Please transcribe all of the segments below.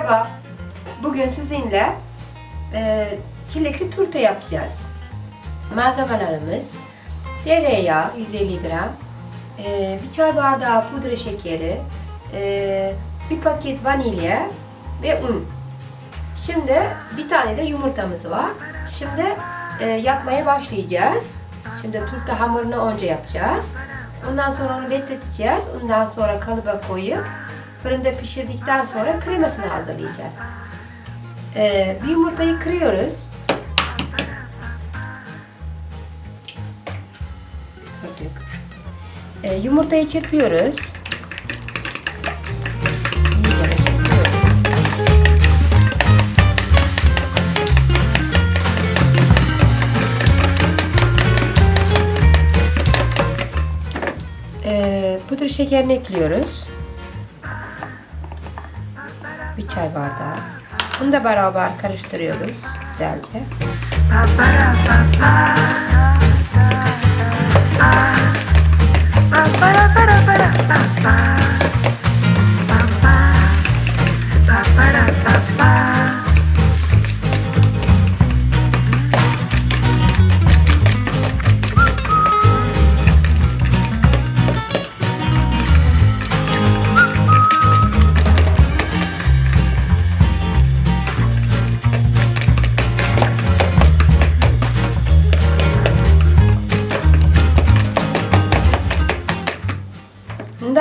Merhaba. Bugün sizinle e, çilekli turta yapacağız. Malzemelerimiz tereyağı 150 gram, e, bir çay bardağı pudra şekeri, e, bir paket vanilya ve un. Şimdi bir tane de yumurtamız var. Şimdi e, yapmaya başlayacağız. Şimdi turta hamurunu önce yapacağız. Ondan sonra onu bekleteceğiz. Ondan sonra kalıba koyup fırında pişirdikten sonra kremasını hazırlayacağız. Ee, bir yumurtayı kırıyoruz. Ee, yumurtayı çırpıyoruz. Ee, pudra şekerini ekliyoruz. Bir çay bardağı. Bunu da beraber karıştırıyoruz güzelce.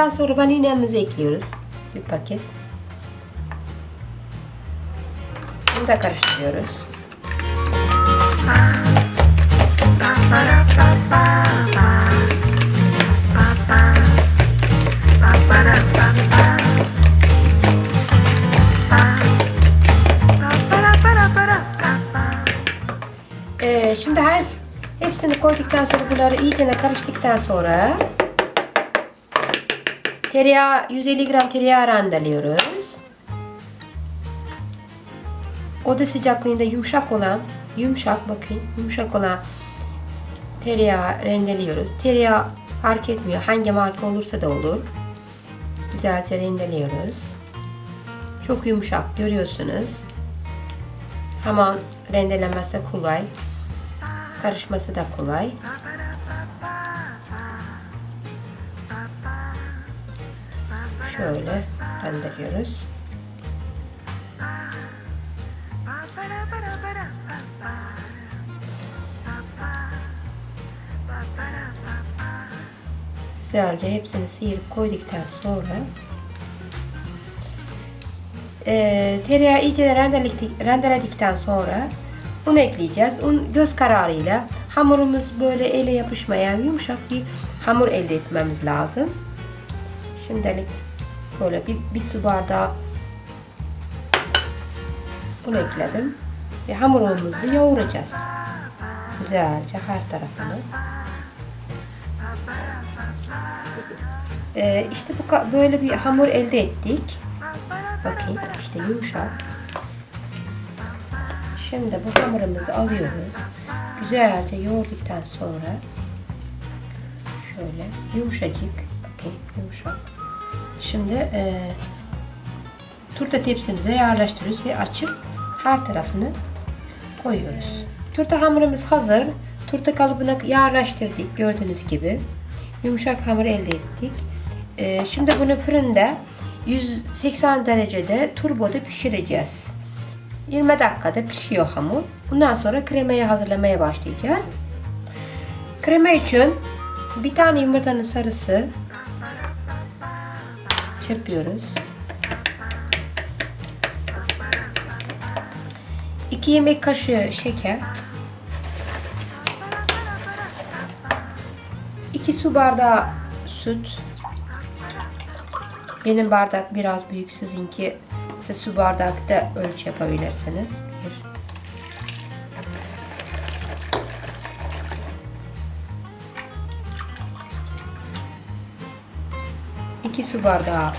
Bundan sonra vanilyamızı ekliyoruz. Bir paket. Bunu da karıştırıyoruz. Ee, şimdi her hepsini koyduktan sonra bunları iyice karıştıktan sonra Tereyağı 150 gram tereyağı rendeliyoruz. Oda sıcaklığında yumuşak olan, yumuşak bakın, yumuşak olan tereyağı rendeliyoruz. Tereyağı fark etmiyor. Hangi marka olursa da olur. Güzelce rendeliyoruz. Çok yumuşak görüyorsunuz. Hemen rendelemesi kolay. Karışması da kolay. Şöyle rendeliyoruz. Güzelce hepsini sıyırıp koyduktan sonra e, tereyağı iyice rendeledik, rendeledikten sonra un ekleyeceğiz. Un göz kararıyla hamurumuz böyle ele yapışmayan yumuşak bir hamur elde etmemiz lazım. Şimdilik böyle bir, bir su bardağı un ekledim. Ve hamurumuzu yoğuracağız. Güzelce her tarafını. Ee, işte bu böyle bir hamur elde ettik. Bakın işte yumuşak. Şimdi bu hamurumuzu alıyoruz. Güzelce yoğurduktan sonra şöyle yumuşacık bakın yumuşak. Şimdi e, turta tepsimize yerleştiriyoruz ve açıp her tarafını koyuyoruz. Turta hamurumuz hazır. Turta kalıbına yerleştirdik gördüğünüz gibi. Yumuşak hamur elde ettik. E, şimdi bunu fırında 180 derecede turboda pişireceğiz. 20 dakikada pişiyor hamur. Bundan sonra kremayı hazırlamaya başlayacağız. Krema için bir tane yumurtanın sarısı çırpıyoruz. 2 yemek kaşığı şeker. 2 su bardağı süt. Benim bardak biraz büyük sizinki siz su bardakta ölçü yapabilirsiniz. Bir. İki su bardağı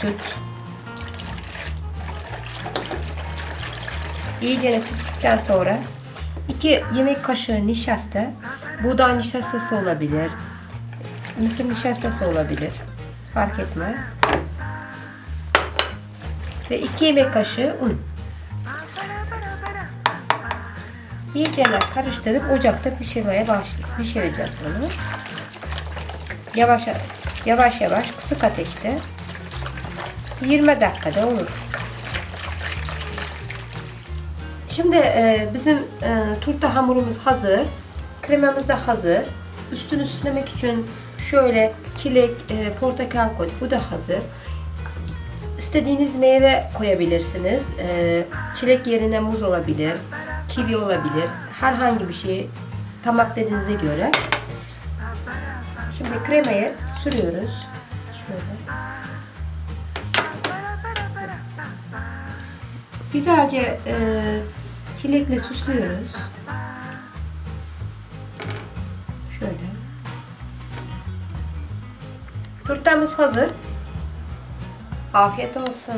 süt. İyice çırptıktan sonra 2 yemek kaşığı nişasta. Buğday nişastası olabilir. Mısır nişastası olabilir. Fark etmez. ve 2 yemek kaşığı un. İyice karıştırıp ocakta pişirmeye baş pişireceğiz bunu. Yavaş yavaş yavaş kısık ateşte 20 dakikada olur. Şimdi e, bizim e, turta hamurumuz hazır. Kremamız da hazır. Üstünü süslemek için şöyle çilek, e, portakal koyduk. Bu da hazır. İstediğiniz meyve koyabilirsiniz. E, çilek yerine muz olabilir, kivi olabilir. Herhangi bir şey tamak dediğinize göre. Şimdi kremayı sürüyoruz. Şöyle. Güzelce e, çilekle süslüyoruz. Şöyle. Turtamız hazır. Afiyet olsun.